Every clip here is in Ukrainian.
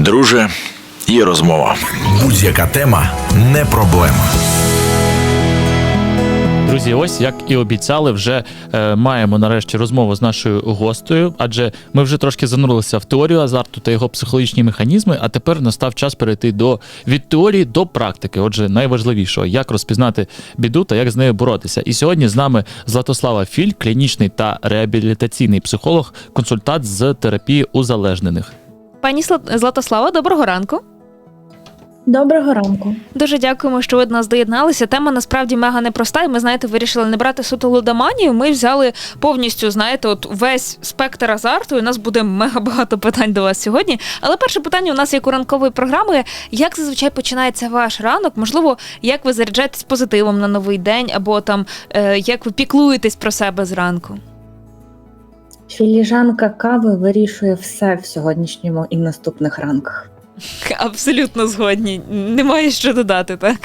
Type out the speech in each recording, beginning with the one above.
Друже, є розмова. Будь-яка тема не проблема. Друзі, ось як і обіцяли, вже е, маємо нарешті розмову з нашою гостею, адже ми вже трошки занурилися в теорію азарту та його психологічні механізми. А тепер настав час перейти до від теорії до практики. Отже, найважливішого, як розпізнати біду та як з нею боротися. І сьогодні з нами Златослава Філь, клінічний та реабілітаційний психолог, консультант з терапії узалежнених. Пані Сла- Златослава, доброго ранку. Доброго ранку. Дуже дякуємо, що ви до нас доєдналися. Тема насправді мега непроста. І ми знаєте, вирішили не брати суто лудоманію. Ми взяли повністю, знаєте, от весь спектр азарту. І у нас буде мега багато питань до вас сьогодні. Але перше питання у нас як у ранкової програми: як зазвичай починається ваш ранок? Можливо, як ви заряджаєтесь позитивом на новий день, або там е, як ви піклуєтесь про себе зранку? Філіжанка кави вирішує все в сьогоднішньому і наступних ранках. Абсолютно згодні. Немає що додати, так?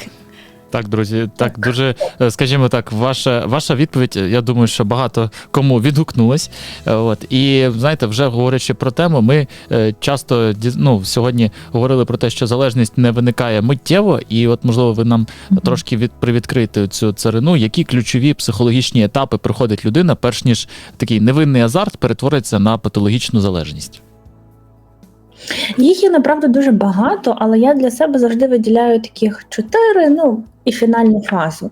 Так, друзі, так дуже е, скажімо так, ваша ваша відповідь. Я думаю, що багато кому відгукнулась. Е, От і знаєте, вже говорячи про тему, ми е, часто ну, сьогодні говорили про те, що залежність не виникає миттєво, і от можливо ви нам Мгм. трошки від привідкрити цю царину, які ключові психологічні етапи проходить людина, перш ніж такий невинний азарт перетвориться на патологічну залежність. Їх є направду дуже багато, але я для себе завжди виділяю таких чотири, ну і фінальну фазу.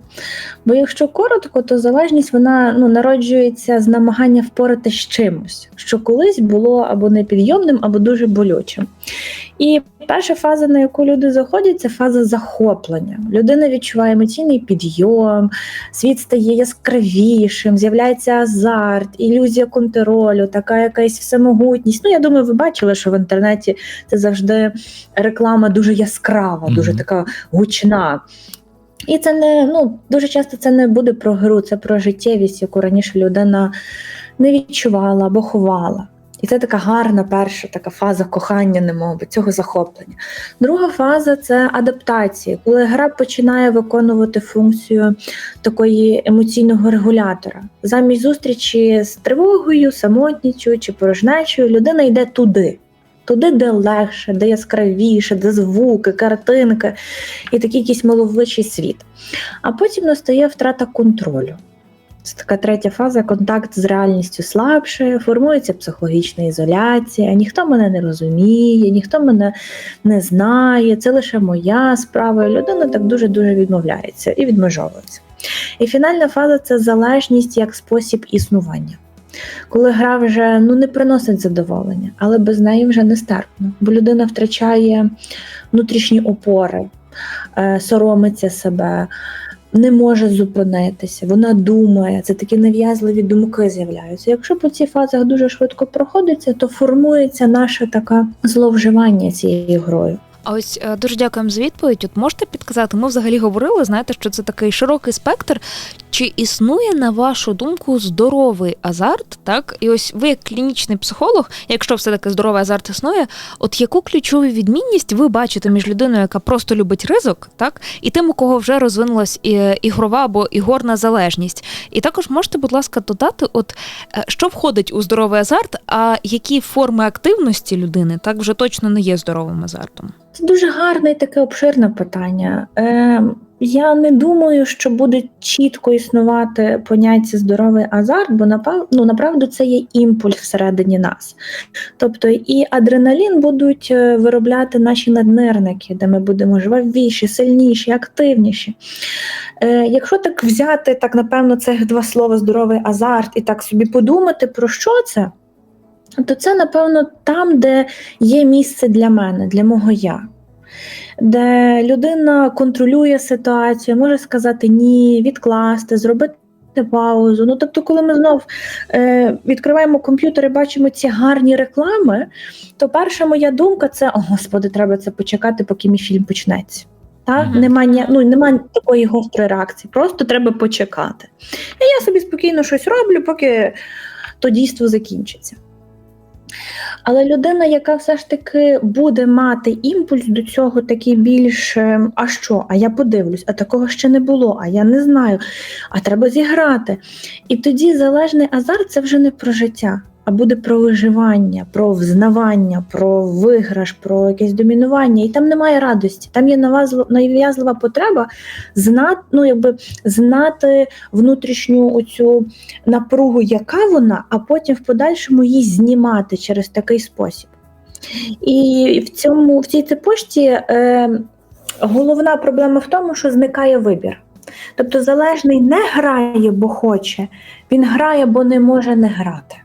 Бо якщо коротко, то залежність вона ну, народжується з намагання впоратися з чимось, що колись було або непідйомним, або дуже болючим. І перша фаза, на яку люди заходять, це фаза захоплення. Людина відчуває емоційний підйом, світ стає яскравішим, з'являється азарт, ілюзія контролю, така якась всемогутність. Ну, я думаю, ви бачили, що в інтернеті це завжди реклама дуже яскрава, дуже Мгм. така гучна. І це не ну дуже часто це не буде про гру, це про життєвість, яку раніше людина не відчувала або ховала. І це така гарна перша така фаза кохання, немовби, цього захоплення. Друга фаза це адаптація, коли гра починає виконувати функцію такої емоційного регулятора. Замість зустрічі з тривогою, самотнічю чи порожнечою, людина йде туди. Туди, де легше, де яскравіше, де звуки, картинки і такий якийсь миловичий світ. А потім настає втрата контролю. Це така третя фаза, контакт з реальністю слабше, формується психологічна ізоляція, ніхто мене не розуміє, ніхто мене не знає, це лише моя справа. І людина так дуже-дуже відмовляється і відмежовується. І фінальна фаза це залежність як спосіб існування. Коли гра вже ну, не приносить задоволення, але без неї вже нестерпно, бо людина втрачає внутрішні опори, е, соромиться себе, не може зупинитися, вона думає, це такі нав'язливі думки з'являються. Якщо по цих фазах дуже швидко проходиться, то формується наше таке зловживання цією грою. А ось е, дуже дякуємо за відповідь. От можете підказати, ми взагалі говорили, знаєте, що це такий широкий спектр. Чи існує, на вашу думку, здоровий азарт? Так, і ось ви, як клінічний психолог, якщо все-таки здоровий азарт існує, от яку ключову відмінність ви бачите між людиною, яка просто любить ризик, так, і тим, у кого вже розвинулась і- ігрова або ігорна залежність? І також можете, будь ласка, додати, от е, що входить у здоровий азарт, а які форми активності людини так вже точно не є здоровим азартом? Це дуже гарне і таке обширне питання. Е, я не думаю, що буде чітко існувати поняття здоровий азарт, бо ну, направду це є імпульс всередині нас. Тобто і адреналін будуть е, виробляти наші наднирники, де ми будемо жвавіші, сильніші, активніші. Е, якщо так взяти, так напевно, цих два слова здоровий азарт і так собі подумати, про що це, то це, напевно, там, де є місце для мене, для мого я. Де людина контролює ситуацію, може сказати ні, відкласти, зробити паузу. Ну, тобто, коли ми знов е, відкриваємо комп'ютер і бачимо ці гарні реклами, то перша моя думка це: о, господи, треба це почекати, поки мій фільм почнеться. Так? Мгм. Нема, ну, нема такої гострої реакції, просто треба почекати. І я собі спокійно щось роблю, поки то дійство закінчиться. Але людина, яка все ж таки буде мати імпульс до цього, такий більш е, а що? А я подивлюсь, а такого ще не було, а я не знаю, а треба зіграти. І тоді залежний азарт це вже не про життя, а буде про виживання, про взнавання, про виграш, про якесь домінування. І там немає радості. Там є нав'язлива потреба знати, ну, якби, знати внутрішню оцю напругу, яка вона, а потім в подальшому її знімати через такий спосіб. І в цьому в цій цепочці е, головна проблема в тому, що зникає вибір. Тобто залежний не грає, бо хоче, він грає, бо не може не грати.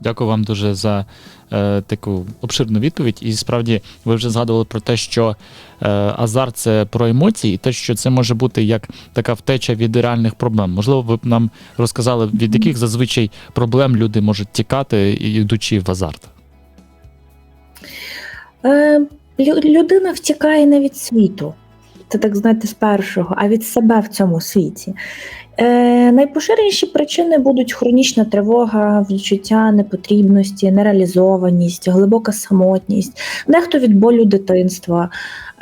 Дякую вам дуже за е, таку обширну відповідь. І справді ви вже згадували про те, що е, азарт це про емоції, і те, що це може бути як така втеча від реальних проблем. Можливо, ви б нам розказали, від яких зазвичай проблем люди можуть тікати, йдучи в азарт. Е, людина втікає не від світу. Це так знаєте, з першого, а від себе в цьому світі. Е, найпоширеніші причини будуть хронічна тривога, відчуття непотрібності, нереалізованість, глибока самотність, дехто від болю дитинства,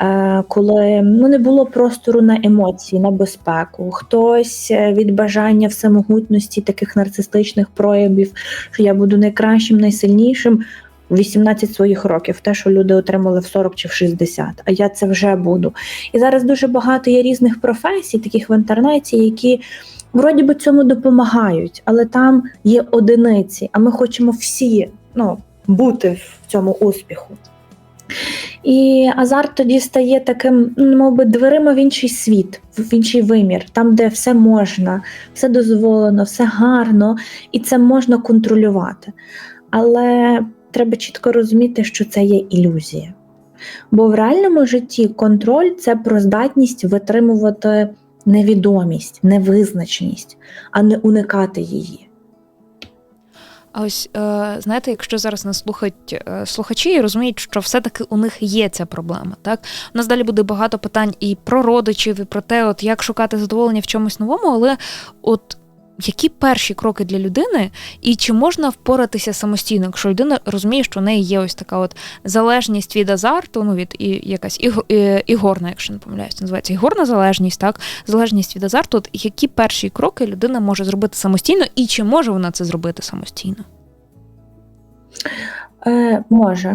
е, коли ну, не було простору на емоції, на безпеку, хтось е, від бажання всемогутності таких нарцистичних проявів, що я буду найкращим, найсильнішим. В 18 своїх років, те, що люди отримали в 40 чи в 60, а я це вже буду. І зараз дуже багато є різних професій, таких в інтернеті, які вроді би цьому допомагають, але там є одиниці, а ми хочемо всі ну, бути в цьому успіху. І азарт тоді стає таким, ну, мов би, дверима в інший світ, в інший вимір, там, де все можна, все дозволено, все гарно, і це можна контролювати. Але треба чітко розуміти, що це є ілюзія. Бо в реальному житті контроль це про здатність витримувати невідомість, невизначеність, а не уникати її. А ось е, знаєте, якщо зараз нас слухають е, слухачі і розуміють, що все-таки у них є ця проблема, так у нас далі буде багато питань і про родичів, і про те, от як шукати задоволення в чомусь новому, але от. Які перші кроки для людини, і чи можна впоратися самостійно, якщо людина розуміє, що в неї є ось така от залежність від азарту, ну від і якась ігорна, якщо не помиляюсь, називається ігорна залежність, так залежність від азарту. От які перші кроки людина може зробити самостійно, і чи може вона це зробити самостійно? Е, може.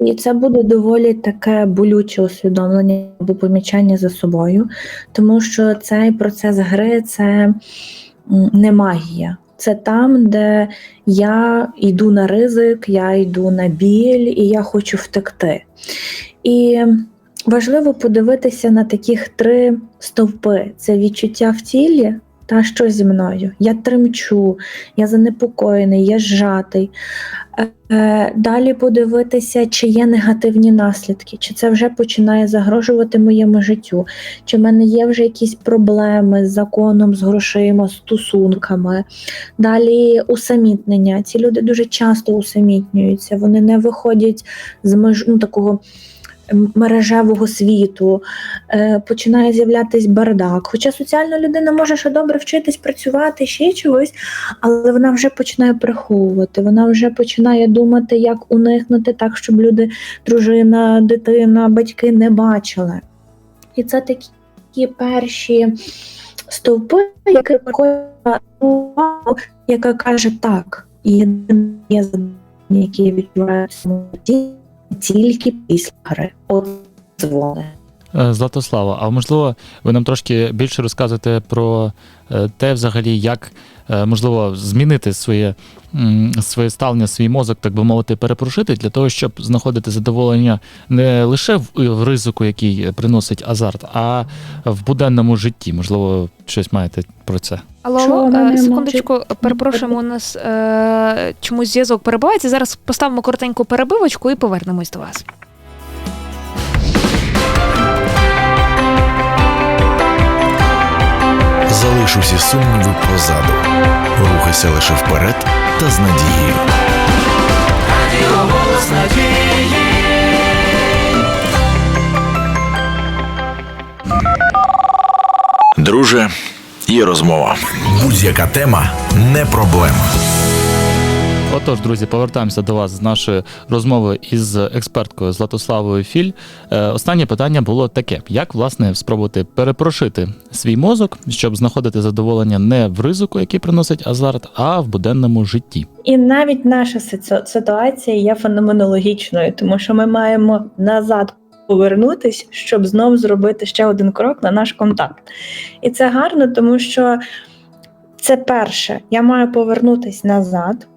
І це буде доволі таке болюче усвідомлення або помічання за собою, тому що цей процес гри це не магія. Це там, де я йду на ризик, я йду на біль і я хочу втекти. І важливо подивитися на таких три стовпи: це відчуття в тілі. Та що зі мною? Я тремчу, я занепокоєний, я зжатий. Е, Далі подивитися, чи є негативні наслідки, чи це вже починає загрожувати моєму життю, чи в мене є вже якісь проблеми з законом, з грошима, з стосунками. Далі усамітнення. Ці люди дуже часто усамітнюються, вони не виходять з меж ну, такого. Мережевого світу е, починає з'являтись бардак. Хоча соціальна людина може ще добре вчитись працювати ще чогось, але вона вже починає приховувати, вона вже починає думати, як уникнути так, щоб люди, дружина, дитина, батьки не бачили. І це такі перші стовпи, які яка каже так, і є завдання, яке я відчуваю в самоті тільки після гри. От дзвони. Е, Златослава, а можливо, ви нам трошки більше розказуєте про е, те, взагалі, як можливо змінити своє, своє ставлення, свій мозок, так би мовити, перепрошити, для того, щоб знаходити задоволення не лише в, в ризику, який приносить азарт, а в буденному житті. Можливо, щось маєте про це. Алло, вона е, секундочку, перепрошуємо, у нас е, чомусь зв'язок перебувається. Зараз поставимо коротеньку перебивочку і повернемось до вас. Залиш усі сумніви позаду. Рухайся лише вперед та з надією. Друже, є розмова. Будь-яка тема не проблема. Отож, друзі, повертаємося до вас з нашої розмови із експерткою Златославою Філь. Е, останнє питання було таке: як власне спробувати перепрошити свій мозок, щоб знаходити задоволення не в ризику, який приносить азарт, а в буденному житті. І навіть наша ситуація є феноменологічною, тому що ми маємо назад повернутись, щоб знов зробити ще один крок на наш контакт. І це гарно, тому що це перше, я маю повернутись назад.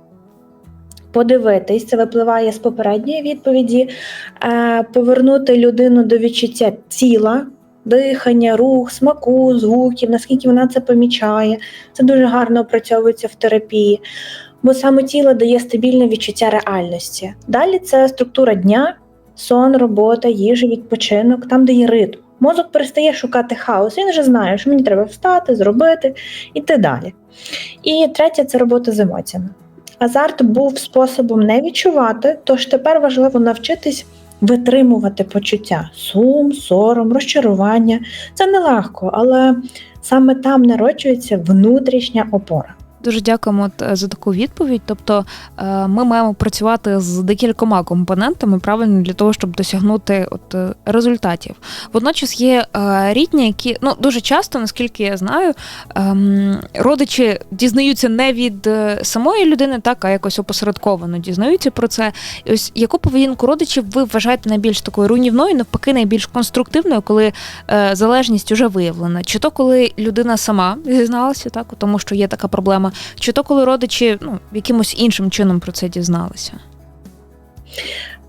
Подивитись, це випливає з попередньої відповіді, е, повернути людину до відчуття тіла, дихання, рух, смаку, звуків, наскільки вона це помічає. Це дуже гарно опрацьовується в терапії бо саме тіло дає стабільне відчуття реальності. Далі це структура дня, сон, робота, їжа, відпочинок, там, де є ритм. Мозок перестає шукати хаос, він вже знає, що мені треба встати, зробити і так далі. І третє це робота з емоціями. Азарт був способом не відчувати, тож тепер важливо навчитись витримувати почуття сум, сором, розчарування. Це нелегко, але саме там народжується внутрішня опора. Дуже дякуємо е, за таку відповідь. Тобто е, ми маємо працювати з декількома компонентами правильно для того, щоб досягнути от е, результатів. Водночас є рідні, які ну дуже часто, наскільки я знаю, ем, родичі дізнаються не від самої людини, так а якось опосередковано дізнаються про це. І ось яку поведінку родичів ви вважаєте найбільш такою руйнівною, навпаки, найбільш конструктивною, коли залежність вже виявлена? Чи то коли людина сама зізналася, так тому, що є така проблема, чи то коли родичі ну якимось іншим чином про це дізналися?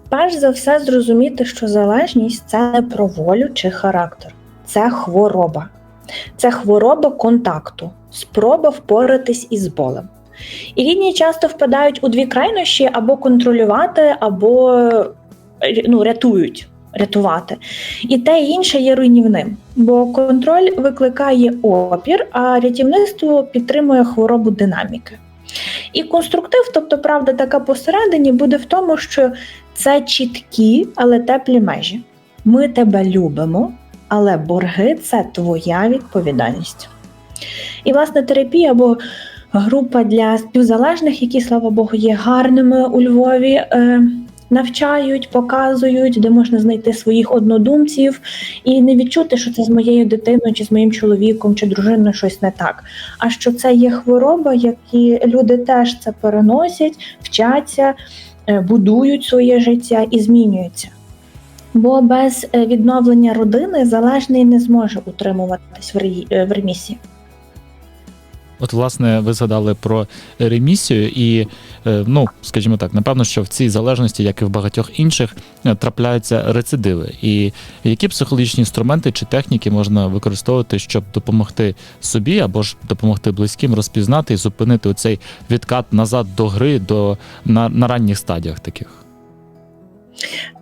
Перш за все, зрозуміти, що залежність це не про волю чи характер, це хвороба. Це хвороба контакту, спроба впоратись із болем. І рідні часто впадають у дві крайнощі або контролювати, або е, ну, рятують. Рятувати. І те і інше є руйнівним, бо контроль викликає опір, а рятівництво підтримує хворобу динаміки. І конструктив, тобто правда така посередині, буде в тому, що це чіткі, але теплі межі. Ми тебе любимо, але борги це твоя відповідальність. І, власне, терапія або група для співзалежних, які, слава Богу, є гарними у Львові. Е, Навчають, показують, де можна знайти своїх однодумців і не відчути, що це з моєю дитиною, чи з моїм чоловіком, чи дружиною щось не так. А що це є хвороба, які люди теж це переносять, вчаться, е, будують своє життя і змінюються. Бо без е, відновлення родини залежний не зможе утримуватись в е, в ремісії. От, власне, ви згадали про ремісію, і е, ну, скажімо так, напевно, що в цій залежності, як і в багатьох інших, е, трапляються рецидиви. І які психологічні інструменти чи техніки можна використовувати, щоб допомогти собі або ж допомогти близьким розпізнати і зупинити оцей відкат назад до гри, до на, на ранніх стадіях таких?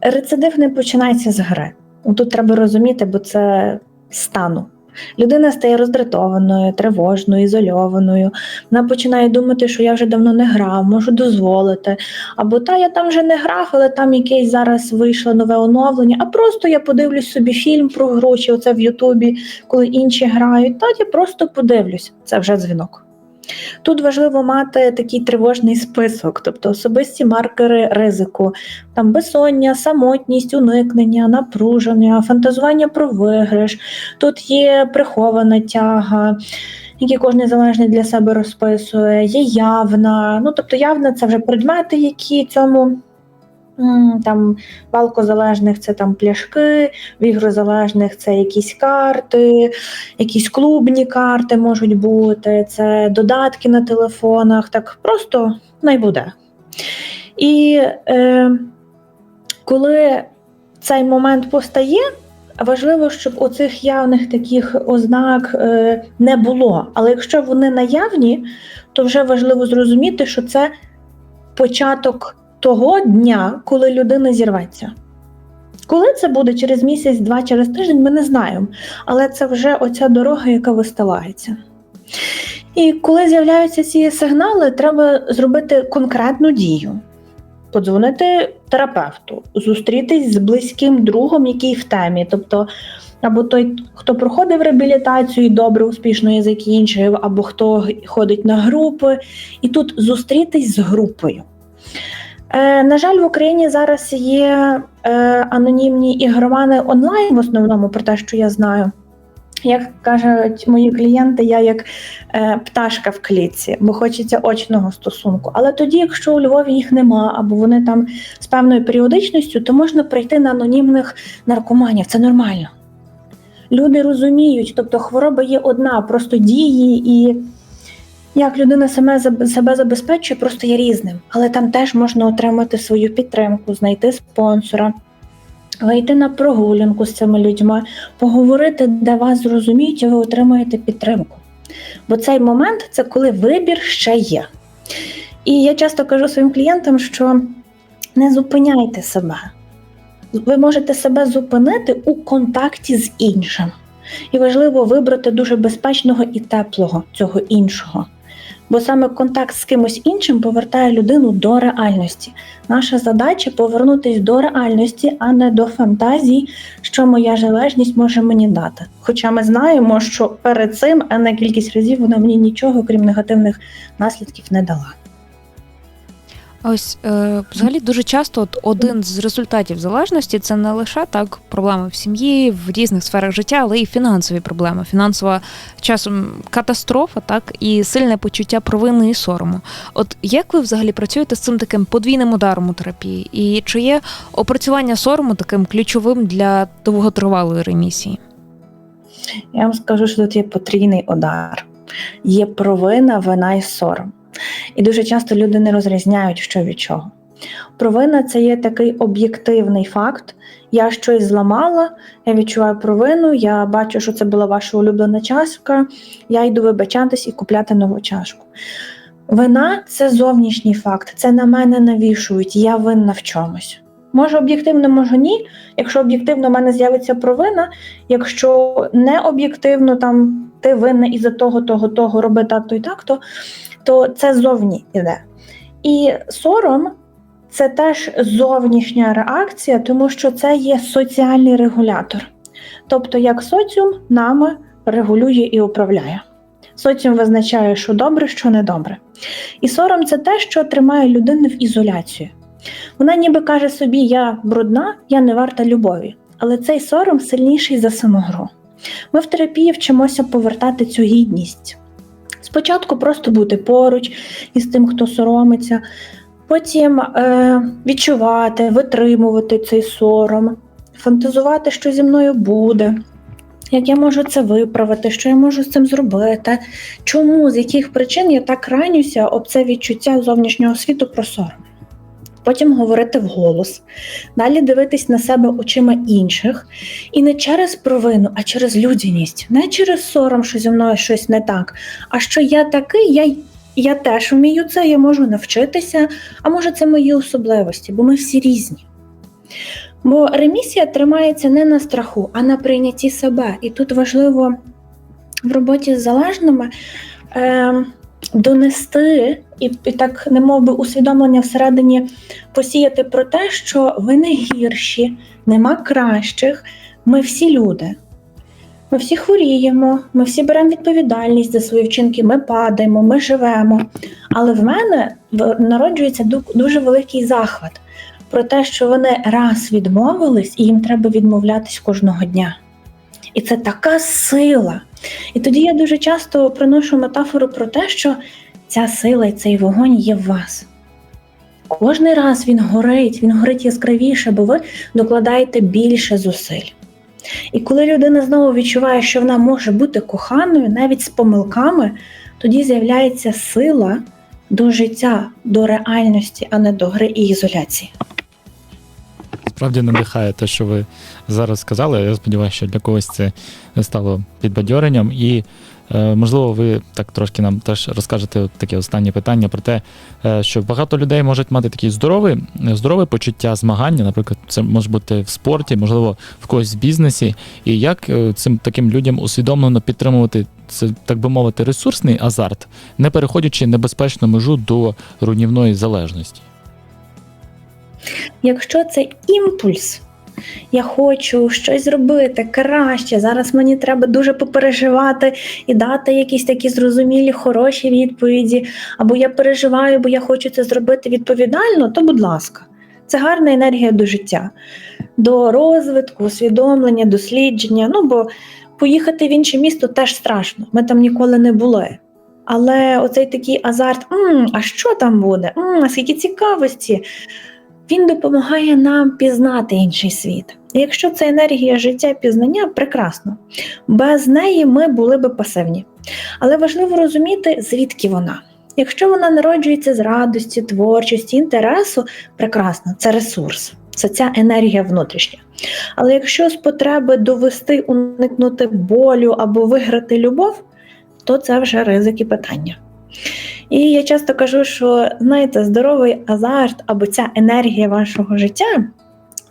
Рецидив не починається з гри. Тут треба розуміти, бо це стану. Людина стає роздратованою, тривожною, ізольованою. Вона починає думати, що я вже давно не грав, можу дозволити. Або та я там вже не грав, але там якесь зараз вийшло нове оновлення. А просто я подивлюсь собі фільм про чи оце в Ютубі, коли інші грають. Та я просто подивлюсь. Це вже дзвінок. Тут важливо мати такий тривожний список, тобто особисті маркери ризику, там безсоння, самотність, уникнення, напруження, фантазування про виграш. Тут є прихована тяга, які кожен залежний для себе розписує, є явна. Ну, тобто, явна це вже предмети, які цьому. Там в алкозалежних це там пляшки, в ігрозалежних це якісь карти, якісь клубні карти можуть бути, це додатки на телефонах, так просто найбуде. І е, коли цей момент постає, важливо, щоб оцих явних таких ознак е, не було. Але якщо вони наявні, то вже важливо зрозуміти, що це початок того дня, коли людина зірветься. Коли це буде через місяць, два, через тиждень, ми не знаємо. Але це вже оця дорога, яка вистилається. І коли з'являються ці сигнали, треба зробити конкретну дію. Подзвонити терапевту, зустрітись з близьким другом, який в темі. Тобто, або той, хто проходив реабілітацію і добре, успішно її закінчив, або хто ходить на групи. І тут зустрітись з групою. Е, на жаль, в Україні зараз є е, анонімні ігромани онлайн, в основному про те, що я знаю. Як кажуть мої клієнти, я як е, пташка в клітці, бо хочеться очного стосунку. Але тоді, якщо у Львові їх нема, або вони там з певною періодичністю, то можна прийти на анонімних наркоманів. Це нормально. Люди розуміють, тобто хвороба є одна, просто дії і як людина саме себе забезпечує, просто є різним. Але там теж можна отримати свою підтримку, знайти спонсора, вийти на прогулянку з цими людьми, поговорити, де вас зрозуміють, і ви отримаєте підтримку. Бо цей момент це коли вибір ще є. І я часто кажу своїм клієнтам, що не зупиняйте себе. Ви можете себе зупинити у контакті з іншим. І важливо вибрати дуже безпечного і теплого цього іншого. Бо саме контакт з кимось іншим повертає людину до реальності. Наша задача повернутися до реальності, а не до фантазій, що моя залежність може мені дати. Хоча ми знаємо, що перед цим а не кількість разів вона мені нічого, крім негативних наслідків, не дала. Ось е, взагалі дуже часто от один з результатів залежності це не лише так проблеми в сім'ї, в різних сферах життя, але й фінансові проблеми. Фінансова часом катастрофа, так і сильне почуття провини і сорому. От як ви взагалі працюєте з цим таким подвійним ударом у терапії? І чи є опрацювання сорому таким ключовим для довготривалої ремісії? Я вам скажу, що тут є потрійний удар, є провина, вина і сором. І дуже часто люди не розрізняють, що від чого. Провина це є такий об'єктивний факт. Я щось зламала, я відчуваю провину, я бачу, що це була ваша улюблена чашка, я йду вибачатись і купляти нову чашку. Вина це зовнішній факт, це на мене навішують, я винна в чомусь. Може, об'єктивно, може ні. Якщо об'єктивно в мене з'явиться провина, якщо не об'єктивно, там ти винна із-за того, того, того, роби так, то і так, то, то це зовні іде. І сором це теж зовнішня реакція, тому що це є соціальний регулятор. Тобто, як соціум нами регулює і управляє. Соціум визначає, що добре, що недобре. І сором це те, що тримає людину в ізоляцію. Вона ніби каже собі: я брудна, я не варта любові. Але цей сором сильніший за саму гру. Ми в терапії вчимося повертати цю гідність. Спочатку просто бути поруч із тим, хто соромиться, потім е, відчувати, витримувати цей сором, фантазувати, що зі мною буде, як я можу це виправити, що я можу з цим зробити, чому, з яких причин я так ранюся об це відчуття зовнішнього світу про сором. Потім говорити вголос, далі дивитись на себе очима інших, і не через провину, а через людяність, не через сором, що зі мною щось не так, а що я такий, я, я теж вмію це, я можу навчитися, а може це мої особливості, бо ми всі різні. Бо ремісія тримається не на страху, а на прийнятті себе. І тут важливо в роботі з залежними. Е, Донести і, і так, не би усвідомлення всередині посіяти про те, що ви не гірші, нема кращих, ми всі люди. Ми всі хворіємо, ми всі беремо відповідальність за свої вчинки, ми падаємо, ми живемо. Але в мене народжується дуже великий захват про те, що вони раз відмовились, і їм треба відмовлятись кожного дня. І це така сила. І тоді я дуже часто приношу метафору про те, що ця сила і цей вогонь є в вас. Кожний раз він горить, він горить яскравіше, бо ви докладаєте більше зусиль. І коли людина знову відчуває, що вона може бути коханою, навіть з помилками, тоді з'являється сила до життя, до реальності, а не до гри і ізоляції. Справді надихає те, що ви зараз сказали. Я сподіваюся, що для когось це стало підбадьоренням. І можливо, ви так трошки нам теж розкажете таке останнє питання про те, е, що багато людей можуть мати такі здорові, здорове почуття змагання. Наприклад, це може бути в спорті, можливо, в когось в бізнесі. І як е, цим таким людям усвідомлено підтримувати це, так би мовити, ресурсний азарт, не переходячи небезпечну межу до руйнівної залежності. Якщо це імпульс, я хочу щось зробити краще. Зараз мені треба дуже попереживати і дати якісь такі зрозумілі, хороші відповіді. Або я переживаю, бо я хочу це зробити відповідально, то будь ласка, це гарна енергія до життя, до розвитку, усвідомлення, дослідження. Ну бо поїхати в інше місто теж страшно. Ми там ніколи не були. Але оцей такий азарт, «М, а що там буде? М, а скільки цікавості, він допомагає нам пізнати інший світ. І якщо це енергія життя пізнання, прекрасно. Без неї ми були би пасивні. Але важливо розуміти, звідки вона. Якщо вона народжується з радості, творчості, інтересу, прекрасно, це ресурс, це ця енергія внутрішня. Але якщо з потреби довести, уникнути болю або виграти любов, то це вже ризики питання. І я часто кажу, що знаєте, здоровий азарт або ця енергія вашого життя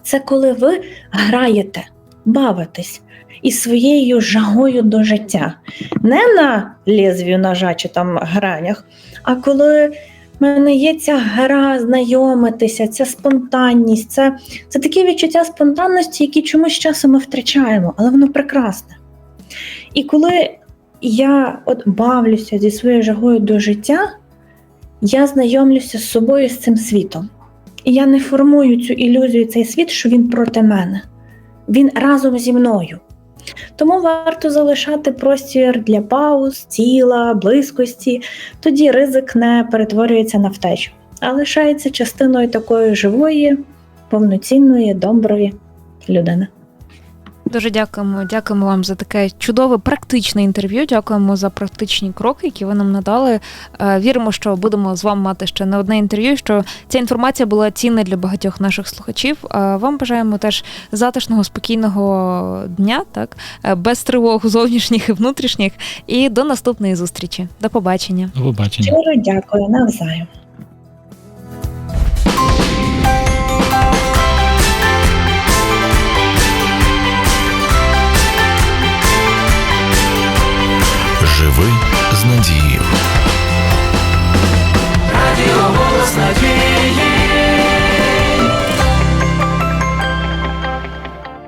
це коли ви граєте, бавитесь із своєю жагою до життя. Не на лезвію ножа чи там гранях, а коли в мене є ця гра знайомитися, ця спонтанність, це, це таке відчуття спонтанності, які чомусь часом ми втрачаємо, але воно прекрасне. І коли я от бавлюся зі своєю жагою до життя, я знайомлюся з собою з цим світом. І я не формую цю ілюзію, цей світ, що він проти мене. Він разом зі мною. Тому варто залишати простір для пауз, тіла, близькості, тоді ризик не перетворюється на втечу, а лишається частиною такої живої, повноцінної, доброї людини. Дуже дякуємо. Дякуємо вам за таке чудове практичне інтерв'ю. Дякуємо за практичні кроки, які ви нам надали. Е, Віримо, що будемо з вами мати ще не одне інтерв'ю. Що ця інформація була цінна для багатьох наших слухачів. Е, Вам бажаємо теж затишного, спокійного дня, так е, без тривог зовнішніх і внутрішніх. І до наступної зустрічі. До побачення. До побачення. Щиро дякую навзаєм. надії. Радіо голос надії.